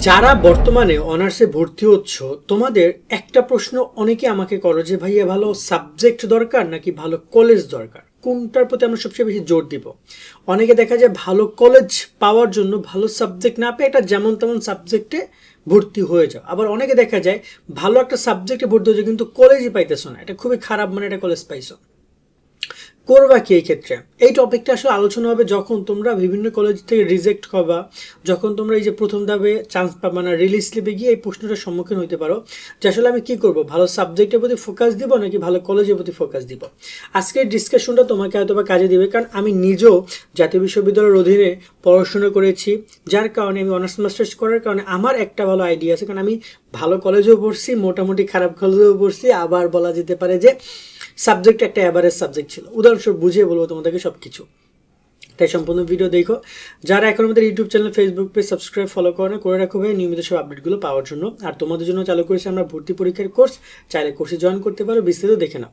যারা বর্তমানে অনার্সে ভর্তি হচ্ছ, তোমাদের একটা প্রশ্ন অনেকে আমাকে করো যে, ভাইয়া, ভালো সাবজেক্ট দরকার নাকি ভালো কলেজ দরকার? কোনটার প্রতি আমরা সবচেয়ে বেশি জোর দিব? অনেকে দেখা যায় ভালো কলেজ পাওয়ার জন্য ভালো সাবজেক্ট না পেয়ে এটা যেমন তেমন সাবজেক্টে ভর্তি হয়ে যাও। আবার অনেকে দেখা যায় ভালো একটা সাবজেক্টে ভর্তি হয়েছে কিন্তু কলেজই পাইতেছো না। এটা খুবই খারাপ মানে এটা কলেজ পাইছো। করবা কি এই ক্ষেত্রে? এই টপিকটা আসলে আলোচনা হবে যখন তোমরা বিভিন্ন কলেজ থেকে রিজেক্ট হবা, যখন তোমরা এই যে প্রথম ধাপে চান্স পাবা না রিলিজ স্লিপে গিয়ে এই প্রশ্নটার সম্মুখীন হতে পারো, যে আসলে আমি কি করব? ভালো সাবজেক্টের প্রতি ফোকাস দিব নাকি ভালো কলেজের প্রতি ফোকাস দিব? আজকের ডিসকাশনটা তোমাকে হয়তো বা কাজে দিবে, কারণ আমি নিজেও জাতীয় বিশ্ববিদ্যালয়ের অধীনে পড়াশোনা করেছি, যার কারণে আমি অনার্স মাস্টার্স করার কারণে আমার একটা ভালো আইডিয়া আছে, কারণ আমি ভালো কলেজেও পড়ছি, মোটামুটি খারাপ কলেজেও পড়ছি, আবার বলা যেতে পারে যে সাবজেক্ট একটা অ্যাভারেজ সাবজেক্ট ছিল। উদাহরণস্বরূপ বুঝিয়ে বলব তোমাদেরকে সব কিছু তাই সম্পূর্ণ ভিডিও দেখো। যারা এখন আমাদের YouTube channel Facebook page subscribe follow করে না, করে রাখো ভাই, নিয়মিত সব আপডেটগুলো পাওয়ার জন্য। আর তোমাদের জন্য চালু করেছি আমরা ভর্তি পরীক্ষার কোর্স চাইলে কোর্সে জয়েন করতে পারো, বিস্তারিত দেখে নাও।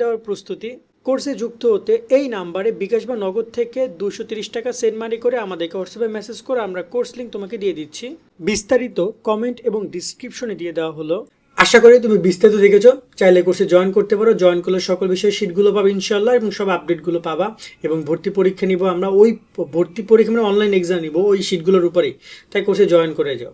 দেওয়ার প্রস্তুতি কোর্সে যুক্ত হতে এই নাম্বারে বিকাশ বা নগদ থেকে দুশো তিরিশ টাকা সেন্ড মানি করে আমাদেরকে হোয়াটসঅ্যাপে মেসেজ করে আমরা কোর্স লিঙ্ক তোমাকে দিয়ে দিচ্ছি। বিস্তারিত কমেন্ট এবং ডিসক্রিপশনে দিয়ে দেওয়া হলো। আশা করি তুমি বিস্তারিত দেখেছ। চাইলে কোর্সে জয়েন করতে পারো। জয়েন করলে সকল বিষয়ে শিটগুলো পাবে ইনশাল্লাহ এবং সব আপডেটগুলো পাবা এবং ভর্তি পরীক্ষা নিব আমরা। ওই ভর্তি পরীক্ষা মানে অনলাইন এক্সাম নিব ওই শিটগুলোর উপরেই। তাই কোর্সে জয়েন করে যাও।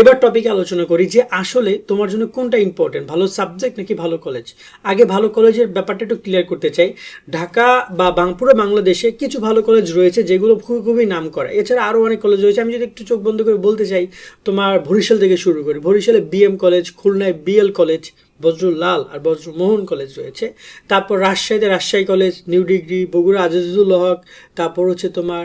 এবার টপিকে আলোচনা করি যে আসলে তোমার জন্য কোনটা ইম্পর্টেন্ট ভালো সাবজেক্ট নাকি ভালো কলেজ আগে ভালো কলেজের ব্যাপারটা একটু ক্লিয়ার করতে চাই। ঢাকা বা বাংপুরে বাংলাদেশে কিছু ভালো কলেজ রয়েছে যেগুলো খুবই খুবই নাম করা এছাড়া আরও অনেক কলেজ রয়েছে। আমি যদি একটু চোখ বন্ধ করে বলতে চাই, তোমার বরিশাল থেকে শুরু করি, বরিশালে বিএম কলেজ খুলনায় বিএল কলেজ বজরুল লাল আর বজ্রমোহন কলেজ রয়েছে। তারপর রাজশাহীতে Rajshahi college, new degree, Bogura Azizul Haque, তারপর হচ্ছে তোমার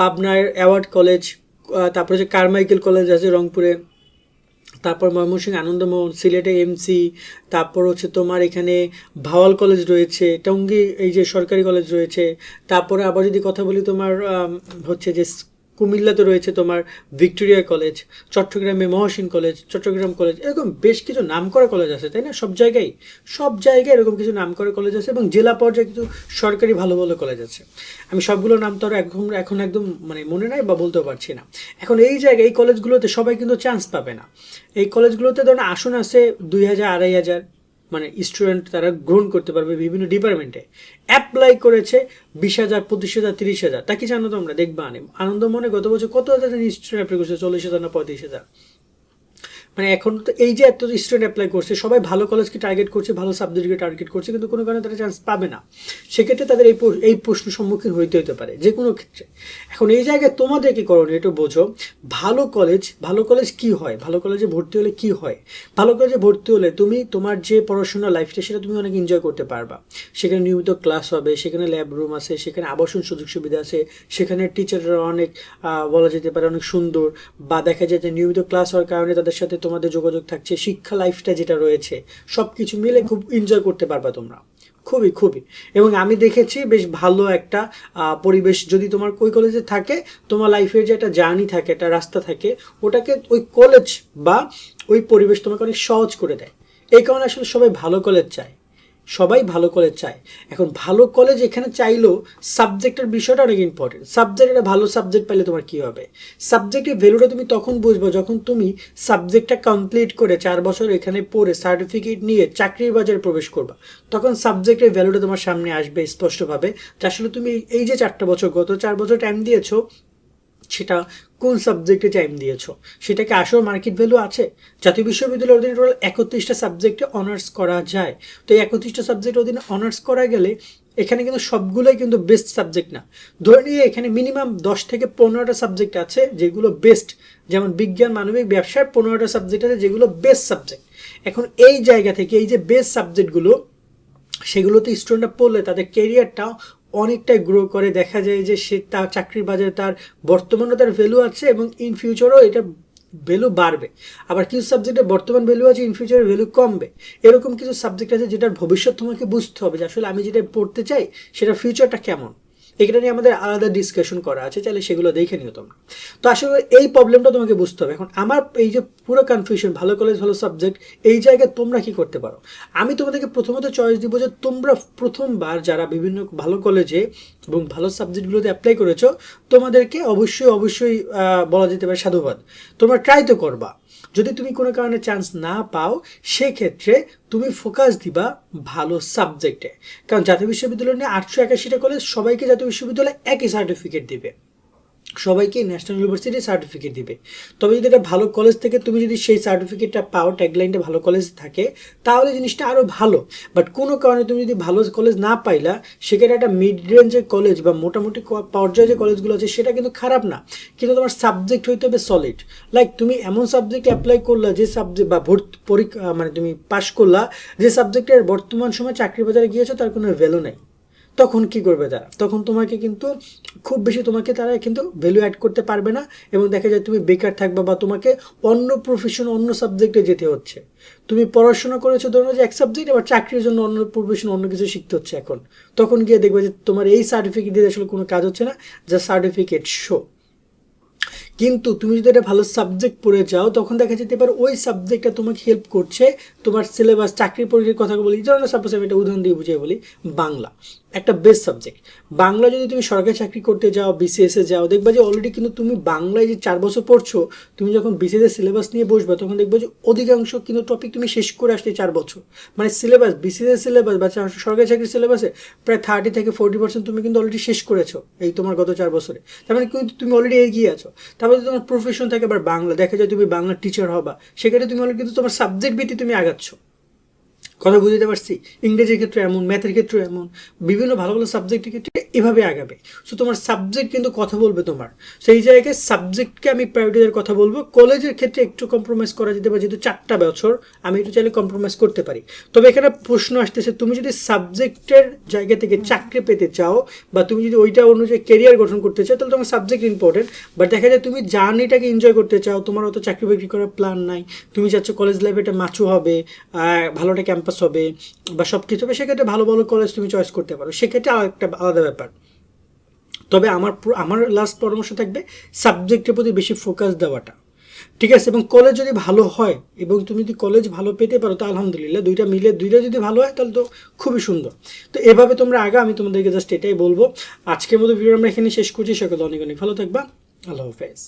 পাবনার অ্যাওয়ার্ড কলেজ তারপর হচ্ছে কারমাইকেল কলেজ আছে রংপুরে। তারপর ময়মনসিংহ আনন্দমোহন, সিলেটে এমসি তারপর হচ্ছে তোমার এখানে ভাওয়াল কলেজ রয়েছে, টঙ্গী এই যে সরকারি কলেজ রয়েছে। তারপরে আবার যদি কথা বলি তোমার হচ্ছে যে কুমিল্লাতে রয়েছে তোমার ভিক্টোরিয়া কলেজ, চট্টগ্রামে মহসিন কলেজ, চট্টগ্রাম কলেজ, এরকম বেশ কিছু নামকরা কলেজ আছে, তাই না? সব জায়গায় সব জায়গায় এরকম কিছু নামকরা কলেজ আছে এবং জেলা পর্যায়ে কিছু সরকারি ভালো ভালো কলেজ আছে। আমি সবগুলো নাম তো আর এখন এখন একদম মানে মনে নাই বা বলতেও পারছি না। এখন এই জায়গায়, এই কলেজগুলোতে সবাই কিন্তু চান্স পাবে না। এই কলেজগুলোতে ধরুন আসন আছে দুই হাজার, আড়াই হাজার। মানে স্টুডেন্ট তারা গ্রহণ করতে পারবে বিভিন্ন ডিপার্টমেন্টে অ্যাপ্লাই করেছে বিশ হাজার, পঁচিশ হাজার, তিরিশ হাজার। তা কি জানো তোমরা? দেখবা আনে। আনন্দ মনে গত বছর কত হাজার স্টুডেন্ট অ্যাপ্লাই করেছে? চল্লিশ হাজার না পঁয়ত্রিশ হাজার? মানে এখন তো এই যে এত স্টুডেন্ট অ্যাপ্লাই করছে, সবাই ভালো কলেজকে টার্গেট করছে, ভালো সাবজেক্টকে টার্গেট করছে, কিন্তু কোনো কারণে তারা চান্স পাবে না। সেক্ষেত্রে তাদের এই এই প্রশ্ন সম্মুখীন হইতে হতে পারে, যে কোনো ক্ষেত্রে। এখন এই জায়গায় তোমাদের কি করণীয় একটু বোঝো, ভালো কলেজ ভালো কলেজ কি হয়? ভালো কলেজে ভর্তি হলে কি হয়? ভালো কলেজে ভর্তি হলে তুমি, তোমার যে পড়াশোনা লাইফটা সেটা তুমি অনেক এনজয় করতে পারবা। সেখানে নিয়মিত ক্লাস হবে, সেখানে ল্যাব রুম আছে, সেখানে আবাসন সুযোগ সুবিধা আছে, সেখানে টিচাররা অনেক বলা যেতে পারে অনেক সুন্দর, বা দেখা যায় যে নিয়মিত ক্লাস হওয়ার কারণে তাদের সাথে তোমাদের যোগাযোগ থাকছে, শিক্ষা লাইফটা যেটা রয়েছে সব কিছু মিলে খুব এনজয় করতে পারবা তোমরা। খুবই খুবই। এবং আমি দেখেছি বেশ ভালো একটা পরিবেশ যদি তোমার ওই কলেজে থাকে, তোমার লাইফের যে একটা জার্নি থাকে, একটা রাস্তা থাকে, ওটাকে ওই কলেজ বা ওই পরিবেশ তোমাকে অনেক সহজ করে দেয়। এই কারণে আসলে সবাই ভালো কলেজ চায়। সবাই ভালো কলেজ চায়। এখন ভালো কলেজ এখানে চাইলেও সাবজেক্টের বিষয়টা অনেক ইম্পর্টেন্ট সাবজেক্ট একটা ভালো সাবজেক্ট পাইলে তোমার কী হবে? সাবজেক্টের ভ্যালুটা তুমি তখন বুঝব যখন তুমি সাবজেক্টটা কমপ্লিট করে চার বছর এখানে পড়ে সার্টিফিকেট নিয়ে চাকরির বাজারে প্রবেশ করবা। তখন সাবজেক্টের ভ্যালুটা তোমার সামনে আসবে স্পষ্টভাবে। যে আসলে তুমি এই যে চারটা বছর, গত চার বছর টাইম দিয়েছ সেটা কোন সাবজেক্টে টাইম দিয়েছ? সেটাকে আসল মার্কেট ভ্যালু আছে? জাতীয় বিশ্ববিদ্যালয়ের অধীনে টোটাল একত্রিশটা সাবজেক্টে অনার্স করা যায়। তো এই একত্রিশটা সাবজেক্টের অধীনে অনার্স করা গেলে এখানে কিন্তু সবগুলোই কিন্তু বেস্ট সাবজেক্ট না। ধরে নিয়ে এখানে মিনিমাম দশ থেকে পনেরোটা সাবজেক্ট আছে যেগুলো বেস্ট যেমন বিজ্ঞান, মানবিক, ব্যবসার পনেরোটা সাবজেক্ট আছে যেগুলো বেস্ট সাবজেক্ট এখন এই জায়গা থেকে এই যে বেস্ট সাবজেক্টগুলো সেগুলোতে স্টুডেন্টরা পড়লে তাদের কেরিয়ারটা অনেকটাই গ্রো করে, দেখা যায় যে সে তার চাকরির বাজারে তার বর্তমানে তার ভ্যালু আছে এবং ইন ফিউচারও এটা ভ্যালু বাড়বে। আবার কিছু সাবজেক্টের বর্তমান ভ্যালু আছে ইন ফিউচারের ভ্যালু কমবে। এরকম কিছু সাবজেক্ট আছে যেটার ভবিষ্যৎ তোমাকে বুঝতে হবে যে আসলে আমি যেটা পড়তে চাই সেটা ফিউচারটা কেমন। এখানে নিয়ে আমাদের আলাদা ডিসকাশন করা আছে, চাইলে সেগুলো দেখে নিও তোমরা। তো আসলে এই প্রবলেমটা তোমাকে বুঝতে হবে। এখন আমার এই যে পুরো কনফিউশন ভালো কলেজ ভালো সাবজেক্ট এই জায়গায় তোমরা কি করতে পারো? আমি তোমাদেরকে প্রথমত চয়েস দিব যে তোমরা প্রথমবার যারা বিভিন্ন ভালো কলেজে এবং ভালো সাবজেক্টগুলোতে অ্যাপ্লাই করেছ, তোমাদেরকে অবশ্যই অবশ্যই বলা যেতে পারে সাধুবাদ। তোমরা ট্রাই তো করবা। যদি তুমি কোনো কারণে চান্স না পাও, সেক্ষেত্রে তুমি ফোকাস দিবা ভালো সাবজেক্টে কারণ জাতীয় বিশ্ববিদ্যালয় নিয়ে আটশো একাশিটা কলেজ সবাইকে জাতীয় বিশ্ববিদ্যালয় একই সার্টিফিকেট দিবে। সবাইকে ন্যাশনাল ইউনিভার্সিটি সার্টিফিকেট দিবে। তবে যদি এটা ভালো কলেজ থেকে তুমি যদি সেই সার্টিফিকেটটা পাও ট্যাগলাইনটা ভালো কলেজ থাকে, তাহলে জিনিসটা আরও ভালো। বাট কোনো কারণে তুমি যদি ভালো কলেজ না পাইলা সেখানে একটা মিড রেঞ্জের কলেজ বা মোটামুটি পর্যায়ে যে কলেজগুলো আছে, সেটা কিন্তু খারাপ না। কিন্তু তোমার সাবজেক্ট হইতে হবে সলিড লাইক তুমি এমন সাবজেক্ট অ্যাপ্লাই করলা যে সাবজেক্ট বা ভর্তি, পরীক্ষা মানে তুমি পাশ করলা, যে সাবজেক্টের বর্তমান সময় চাকরি বাজারে গিয়েছো, তার কোনো ভ্যালু নেই। তখন কি করবে তারা? তখন তোমাকে কিন্তু খুব বেশি তোমাকে তারা কিন্তু ভ্যালু অ্যাড করতে পারবে না এবং দেখা যায় তুমি বেকার থাকবে বা তোমাকে অন্য প্রফেশন অন্য সাবজেক্টে যেতে হচ্ছে। তুমি পড়াশোনা করেছ, ধরো যে এক সাবজেক্ট এবার চাকরির জন্য অন্য প্রফেশন অন্য কিছু শিখতে হচ্ছে এখন। তখন গিয়ে দেখবে যে তোমার এই সার্টিফিকেট দিয়ে আসলে কোনো কাজ হচ্ছে না যা সার্টিফিকেট শো কিন্তু তুমি যদি একটা ভালো সাবজেক্ট পড়ে যাও, তখন দেখা যেতে পারে ওই সাবজেক্টটা তোমাকে হেল্প করছে তোমার সিলেবাস চাকরির পরীক্ষার কথা বলি ধরনের সাপোজ আমি একটা উদাহরণ দিয়ে বুঝিয়ে বলি, বাংলা। একটা বেস্ট সাবজেক্ট বাংলা যদি তুমি সরকারি চাকরি করতে যাও বিসিএসে যাও, দেখবা যে অলরেডি কিন্তু তুমি বাংলায় যে চার বছর পড়ছো, তুমি যখন বিসিএস সিলেবাস নিয়ে বসবে, তখন দেখবে যে অধিকাংশ কিন্তু টপিক তুমি শেষ করে আসলে চার বছর। মানে সিলেবাস বিসিএস সিলেবাস বা সরকারি চাকরির সিলেবাসে প্রায় থার্টি থেকে ফোর্টি পার্সেন্ট তুমি কিন্তু অলরেডি শেষ করেছ এই তোমার গত চার বছরে। তার মানে কিন্তু তুমি অলরেডি এগিয়ে আছো। তারপরে তোমার প্রফেশন থাকে আবার বাংলা, দেখা যায় তুমি বাংলা টিচার হবা, সেক্ষেত্রে তুমি অলরেডি কিন্তু তোমার সাবজেক্ট ভিত্তি তুমি আগাচ্ছ। কথা বুঝতে পারছি? ইংরেজির ক্ষেত্রে এমন, ম্যাথের ক্ষেত্রে এমন, বিভিন্ন ভালো ভালো সাবজেক্টের ক্ষেত্রে এভাবে আগাবে। সো তোমার সাবজেক্ট কিন্তু কথা বলবে তোমার। সেই জায়গায় সাবজেক্টকে আমি প্রায়োরিটির কথা বলব। কলেজের ক্ষেত্রে একটু কম্প্রোমাইজ করা যেতে পারে, যেহেতু চারটা বছর, আমি একটু চাইলে কম্প্রোমাইজ করতে পারি। তবে এখানে প্রশ্ন আসতেছে, তুমি যদি সাবজেক্টের জায়গা থেকে চাকরি পেতে চাও, বা তুমি যদি ওইটা অনুযায়ী কেরিয়ার গঠন করতে চাও, তাহলে তোমার সাবজেক্ট ইম্পর্টেন্ট বাট দেখা যায় তুমি জার্নিটাকে এনজয় করতে চাও, তোমার অত চাকরি বাকরি করার প্ল্যান নাই। তুমি চাচ্ছ কলেজ লাইফে একটা মাচু হবে ভালো একটা ক্যাম্পাস হবে বা সব কিছু হবে, সেক্ষেত্রে ভালো ভালো কলেজ তুমি চয়েস করতে পারো। সেক্ষেত্রে আর একটা আলাদা ব্যাপার। তবে আমার আমার লাস্ট পরামর্শ থাকবে সাবজেক্টের প্রতি বেশি ফোকাস দেওয়াটা। ঠিক আছে? এবং কলেজ যদি ভালো হয়, এবং তুমি যদি কলেজ ভালো পেতে পারো, তো আলহামদুলিল্লাহ, দুইটা মিলে, দুইটা যদি ভালো হয়, তাহলে তো খুবই সুন্দর। তো এভাবে তোমরা আগা, আমি তোমাদেরকে জাস্ট এটাই বলব। আজকের মতো ভিডিও আমরা এখানে শেষ করছি। সকলে অনেক অনেক ভালো থাকবা। আল্লাহ হাফেজ।